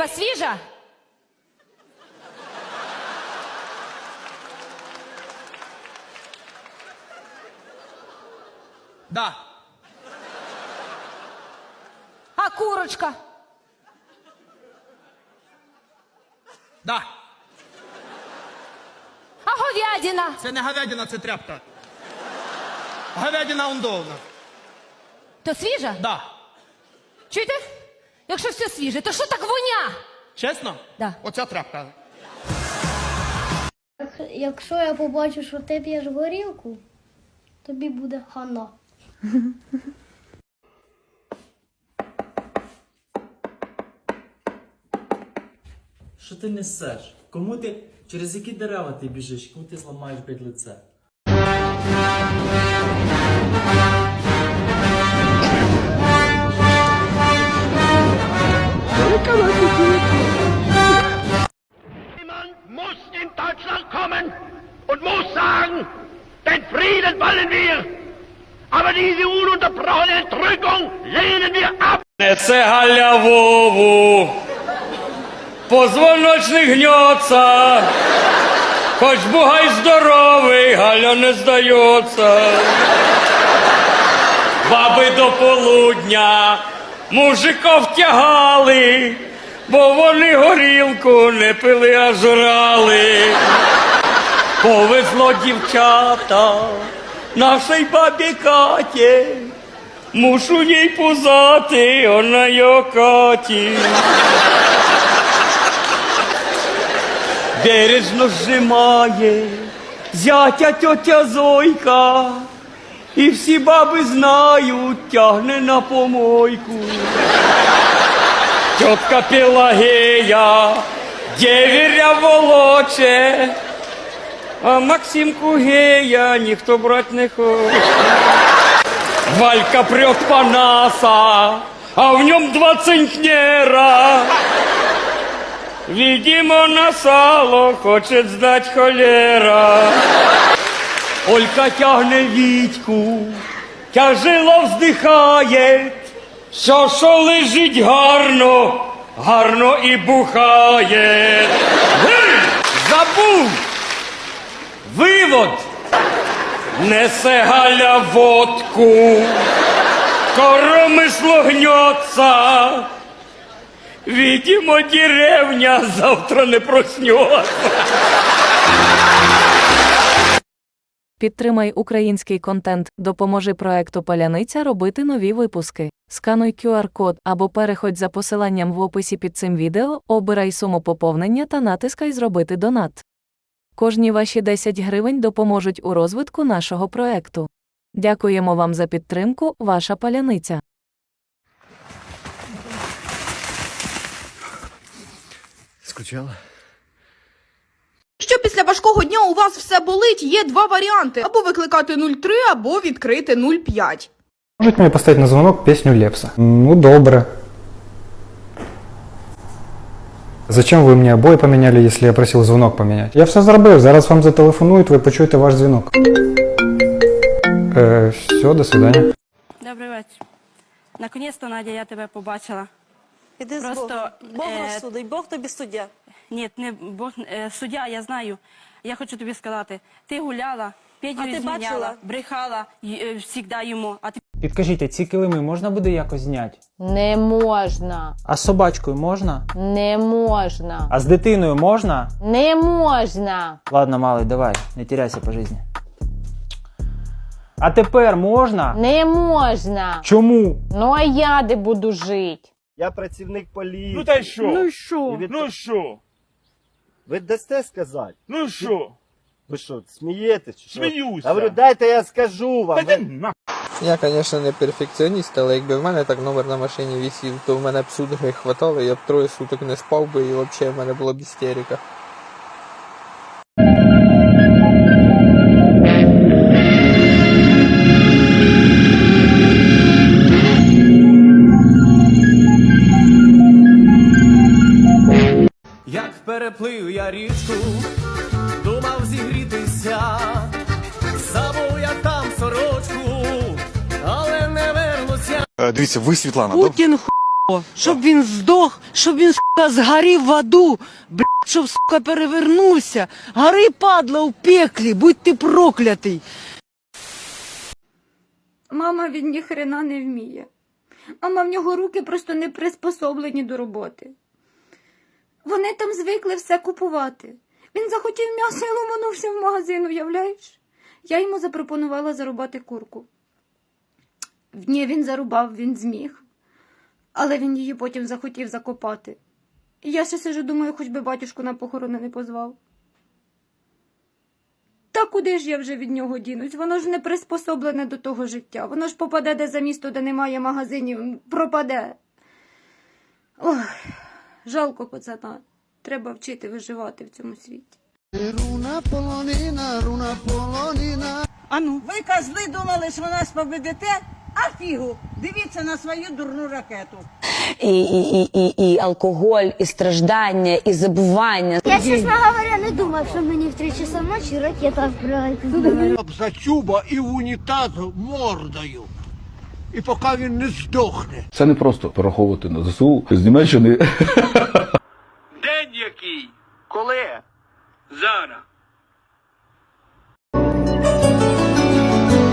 Риба свіжа? Да. А курочка? Да. А говядина? Це не говядина, це тряпка. Говядина ондовна. То свіжа? Да. Чуєте? Якщо все свіже, то що так воня? Чесно? Да. Оця тряпка. Якщо я побачу, що ти п'єш горілку, тобі буде хана. Що ти несеш? Кому ти. Через які дерева ти біжиш? Кому ти зламаєш блядь, лице? Позвоночник гнется, хоч бугай здоровий, Галя не здається. Баби до полудня мужиков тягали, бо вони горілку не пили, а жрали. Повезло дівчата нашій бабі Каті. Мушу їй позати, вона його Каті. Бережно зжимає зятя тьотя Зойка, і всі баби знають, тягне на помойку. Тьотка Пелагея, дєвіря волоче, а Максимку гея ніхто брать не хоче. Валька прет Панаса, а в нем два центнера. Видимо, на сало хочет сдать холера. Олька тягне Вітьку, тяжело вздихає, що що лежить гарно, гарно і бухає. Гей! Забув! Вивод! Несе Галя водку, коромисло гнется. Видимо, деревня завтра не проснется. Підтримай український контент, допоможи проекту Паляниця робити нові випуски. Скануй QR-код або переходь за посиланням в описі під цим відео, обирай суму поповнення та натискай Зробити донат. Кожні ваші 10 гривень допоможуть у розвитку нашого проекту. Дякуємо вам за підтримку, ваша паляниця. Скучала? Що після важкого дня у вас все болить, є два варіанти: або викликати 03, або відкрити 05. Можете мені поставити на дзвонок пісню Лепса? Ну, добре. Зачем ви мені обои поміняли, якщо я просив дзвонок поміняти? Я все зробив, зараз вам зателефонують, ви почуєте ваш дзвінок. Е, все, до свидання. Добрий вечір. Наконець-то, Надя, я тебе побачила. Іди Просто, з Богом. Бог е, розсудить, Бог тобі суддя. Ні, не Бог, е, суддя, я знаю. Я хочу тобі сказати, ти гуляла, Петю ти зміняла, бачила? брехала завжди йому, а ти Підкажіть, ці килими можна буде якось зняти? Не можна, А з собачкою можна? не можна, А з дитиною можна? не можна. Ладно, малий, давай, не теряйся по житті. А тепер можна? Не можна. Чому? Ну а я де буду жити? Я працівник поліції. Ну та й що? Ну і що? І від- Ну що? Ви дасте сказати? Ну що? Ви що, смієтесь? чи що? Сміюся. Я говорю, дайте я скажу вам. Та Ви- ти на. Я, звісно, не перфекціоніст, але якби в мене так номер на машині висів, то в мене б судороги хватало, я б троє суток не спав би і взагалі в мене була б істерика. Думав зігрітися, забув я там сорочку, але не вернуся. Дивіться, ви Світлана, Путін Щоб він здох, щоб він, сука, згорів в аду, блядь, щоб, сука, перевернувся. Гори, падла, у пеклі, будь ти проклятий. Мама він ні хрена не вміє. Мама в нього руки просто не приспособлені до роботи. Вони там звикли все купувати. Він захотів м'ясо і ломанувся в магазин, уявляєш? Я йому запропонувала зарубати курку. Ні, він зарубав, він зміг. Але він її потім захотів закопати. І я ще сижу, думаю, хоч би батюшку на похорони не позвав. Та куди ж я вже від нього дінусь? Воно ж не приспособлене до того життя. Воно ж попаде де за місто, де немає магазинів, пропаде. Ой, жалко пацана. Треба вчити виживати в цьому світі. Руна полонина, руна полонина. Ану. Ви козли думали, що нас победите? А фігу, дивіться на свою дурну ракету. І, і, і, і, і алкоголь, і страждання, і забування. Я, чесно говоря, не думав, що мені в 3 часа ночі ракета прилетить. За чуба і в унітаз мордою. І поки він не здохне. Це не просто пораховувати на ЗСУ з Німеччини. Який? Коли? Зараз.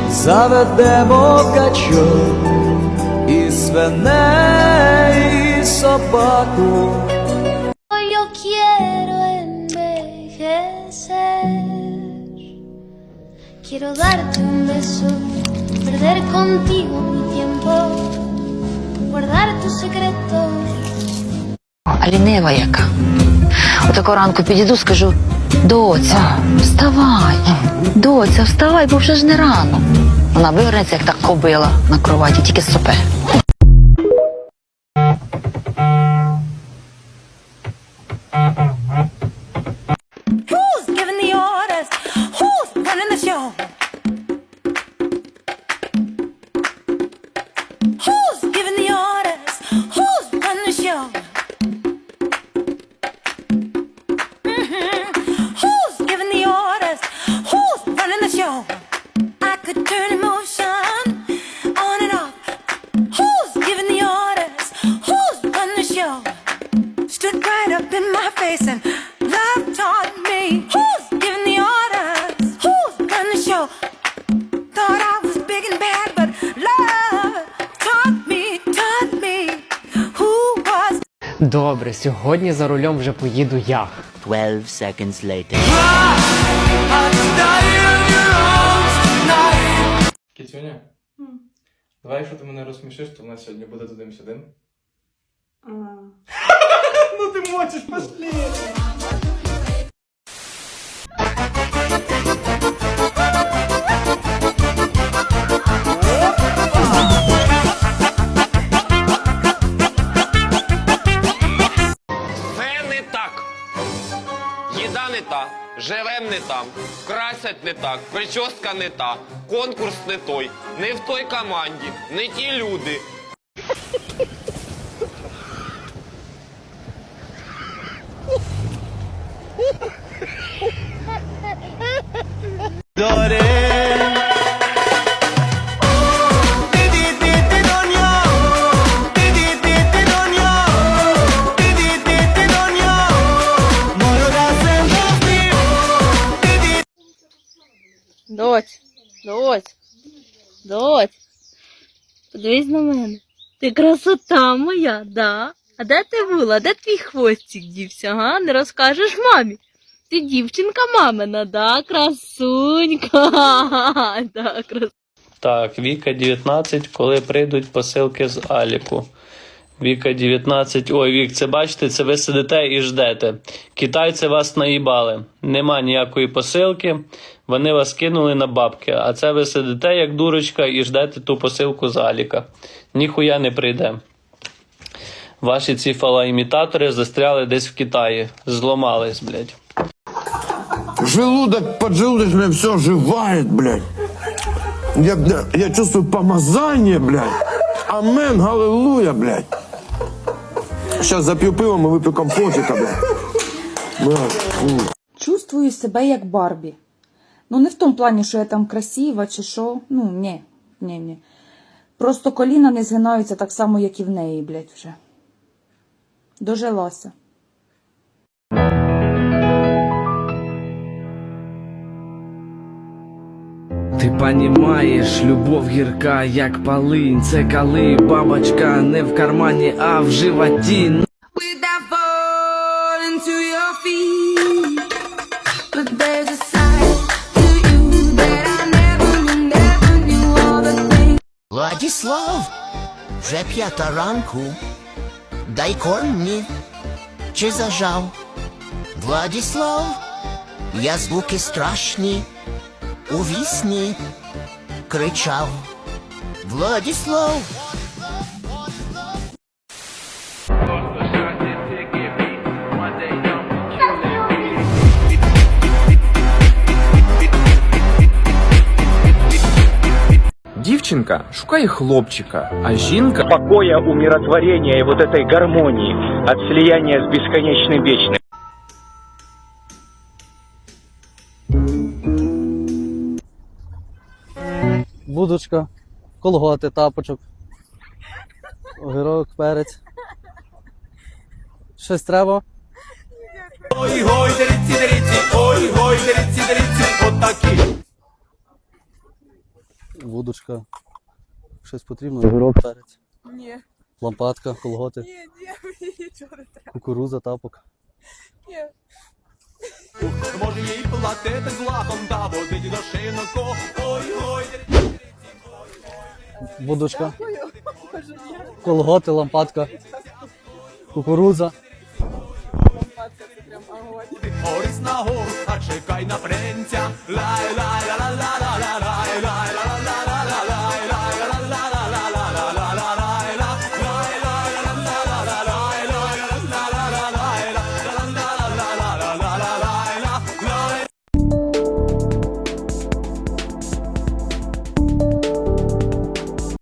Заведемо качок і свиней, і собаку. Yo quiero envejecer. Quiero darte un beso, perder contigo mi tiempo, guardar tus secretos. А лінива яка. Отако ранку підійду, скажу: доця, вставай, доця, вставай, бо вже ж не рано. Вона вивернеться, як так кобила на кроваті, тільки сопе. My face and love taught me. Who's giving the orders? Who's running the show? Thought I was big and bad, but love taught me, taught me who was Добре, сьогодні за рулем вже поїду я. 12 seconds later. Кітюня, давай, якщо ти мене розсмішиш, то в нас сьогодні буде тудим-сюдим. Ну ти мочиш, пошли! Все не так. Їда не та, живем не там, красять не так, прическа не та, конкурс не той, не в той команді, не ті люди. Доць. Подивись на мене. Ти красота моя, да? А де ти була? Де твій хвостик дівся, га? Не розкажеш мамі? Ти дівчинка мамина, да? Красунька. Да, красунька. Так, Віка 19, коли прийдуть посилки з Аліку. Віка 19. Ой, Вік, це бачите, це ви сидите і ждете. Китайці вас наїбали. Нема ніякої посилки. Вони вас кинули на бабки. А це ви сидите як дурочка і ждете ту посилку з Аліка. Ніхуя не прийде. Ваші ці фалоімітатори застряли десь в Китаї. Зломались, блядь. Желудок, поджелудочное все оживает, блядь. Я, я чувствую помазание, блядь. Амен, аллилуйя, блядь. Сейчас запью пивом и выпью компотика. Чувствую себе як Барбі. Ну, не в тому плані, що я там красива чи що. Ну, ні, ні, ні. Просто коліна не згинаються так само, як і в неї, блядь, вже. Дожилася. Понімаєш, любов гірка, як полинь, це коли бабочка не в кармані, а в животі. Things. Владіслав, вже п'ята ранку. Дай корм мені. Чи зажав? Владіслав, я звуки страшні. У вісні кричав. Владіслав. Дівчинка шукає хлопчика, а жінка Покоя, умиротворения и вот этой гармонии от слияния с бесконечным вечным. Будочка, колготи, тапочок, огірок, перець. Щось треба? Ой, гой, дериці, дериці, ой, гой, дериці, дериці, отакі. Вудочка. Щось потрібно? Огірок, перець. Ні. Лампадка, колготи. Ні, ні, мені нічого не треба. Кукуруза, тапок. Ні. Може їй платити златом та водить до шиноко. Ой, дериці. Будочка. Колготи, лампадка, кукурудза. Лампадка це прям огонь. Оріс на гор, а чекай на принця. Лай-лай-ла-ла-ла-лай-лай.